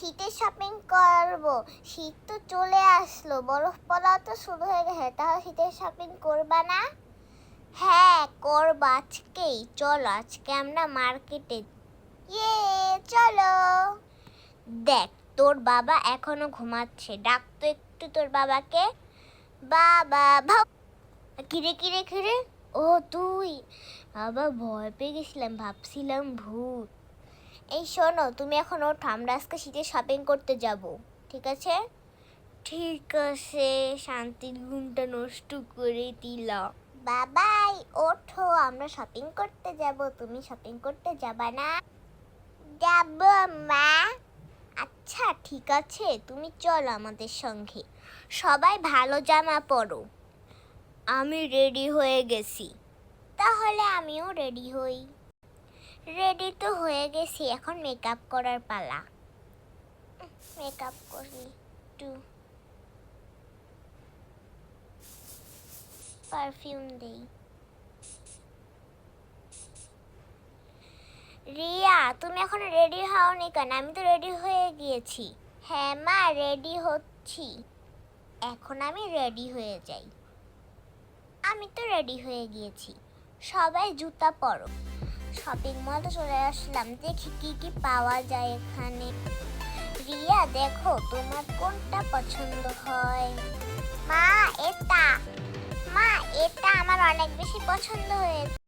শীতের শপিং করব। শীত তো চলে আসলো, বরফ পড়াও তো শুরু হয়ে গেছে। তাহলে শীতের শপিং করবা না? হ্যাঁ করব আজকেই। চলো, আজকে আমরা মার্কেটে ইয়ে চলো। দেখ, তোর বাবা এখনও ঘুমাচ্ছে। ডাক তো একটু তোর বাবাকে। বাবা ভাব কিরে কিরে কিরে? ও, তুই। বাবা, ভয় পেয়ে গেছিলাম, ভাবছিলাম ভূত। এই শোনো তুমি এখন ওঠো আমরা আজকে শীতে শপিং করতে যাব ঠিক আছে? ঠিক আছে শান্তির ঘুমটা নষ্ট করে দিলাম। বাবাই ওঠো আমরা শপিং করতে যাব তুমি শপিং করতে যাবা না? যাব মা। আচ্ছা ঠিক আছে তুমি চলো আমাদের সঙ্গে। সবাই ভালো জামা পরো। আমি রেডি হয়ে গেছি। তাহলে আমিও রেডি হই। রেডি তো হয়ে গেছি, এখন মেকআপ করার পালা। মেকআপ করি, একটু। পারফিউম দেই। রিয়া, তুমি এখন রেডি হওনি কেন? আমি তো রেডি হয়ে গিয়েছি। হ্যাঁ মা রেডি হচ্ছি। এখন আমি রেডি হয়ে যাই। আমি তো রেডি হয়ে গিয়েছি। সবাই জুতা পরো। শপিং মলে চলে আসলাম। দেখি কি কি পাওয়া যায় এখানে। রিয়া, দেখো, তোমার কোনটা পছন্দ হয়? মা, এটা। মা, এটা আমার অনেক বেশি পছন্দ হয়েছে।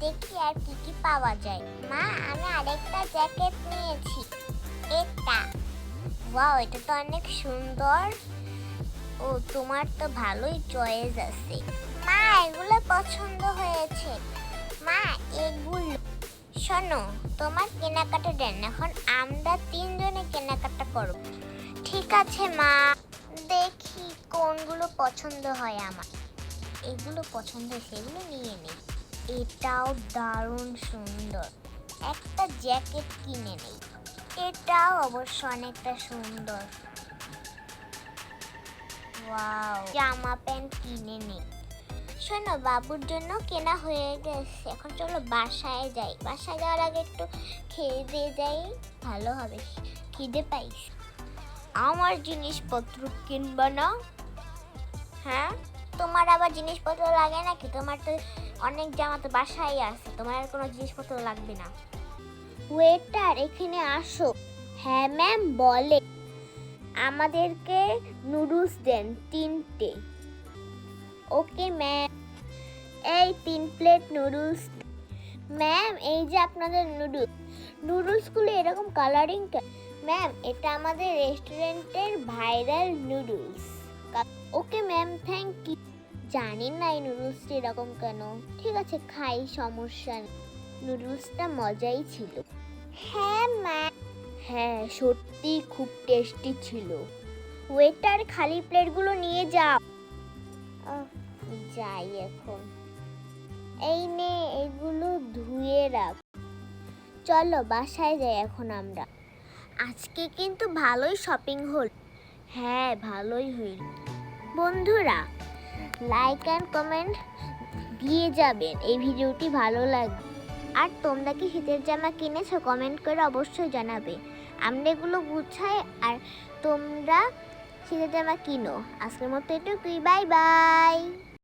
দেখি আর কি কি পাওয়া যায়। মা, আমি আরেকটা জ্যাকেট নিয়েছি। এটা। ওয়াও, এটা তো অনেক সুন্দর। ও, তোমার তো ভালোই চয়েস আছে। মা, এগুলো পছন্দ হয়েছে। শোনো তোমার কেনাকাটা দেন, এখন আমরা তিনজনে কেনাকাটা করব। ঠিক আছে, মা। দেখি কোনগুলো পছন্দ হয় আমার। এগুলো পছন্দ সেগুলো নিয়ে নেই। এটাও দারুণ সুন্দর। একটা জ্যাকেট কিনে নেই। এটাও অবশ্য অনেকটা সুন্দর। জামা প্যান্ট কিনে নেই। শোনো, বাবুর জন্য কেনা হয়ে গেছে। এখন চলো বাসায় যাই। বাসায় যাওয়ার আগে একটু খেয়ে দিয়ে যাই। ভালো হবে, খিদে পাইস আমার জিনিসপত্র কিনবা না? হ্যাঁ? তোমার আবার জিনিসপত্র লাগে নাকি? তোমার তো অনেক জামা তো বাসায় আছে। তোমার আর কোনো জিনিসপত্র লাগবে না। ওয়েটার, এখানে আসো। হ্যাঁ ম্যাম, বলে। আমাদেরকে নুডলস দেন, তিনটে। ওকে ম্যাম এই তিন প্লেট নুডলস ম্যাম এই যে আপনাদের নুডলস নুডলসগুলো এরকম কালারিং ম্যাম এটা আমাদের রেস্টুরেন্টের viral noodles okay ma'am thank you জানি না এই নুডলসটা এরকম কেন। ঠিক আছে, খাই, সমস্যা নেই। নুডলসটা মজাই ছিল। হ্যাঁ ম্যাম হ্যাঁ সত্যি খুব টেস্টি ছিল। ওয়েটার খালি প্লেটগুলো নিয়ে যাও। যাই এখন। এই নে, এগুলো ধুয়ে রাখ। চলো, বাসায় যাই এখন আমরা। আজকে কিন্তু ভালোই শপিং হল। হ্যাঁ ভালোই হইল। বন্ধুরা লাইক অ্যান্ড কমেন্ট দিয়ে যাবেন। এই ভিডিওটি ভালো লাগবে আর তোমরা কি শীতের জামা কিনেছো? কমেন্ট করে অবশ্যই জানাবে। আমরা এগুলো গুছাই আর তোমরা শীতের দেওয়া কিনো? আজকের মতো এটুকুই বাই বাই।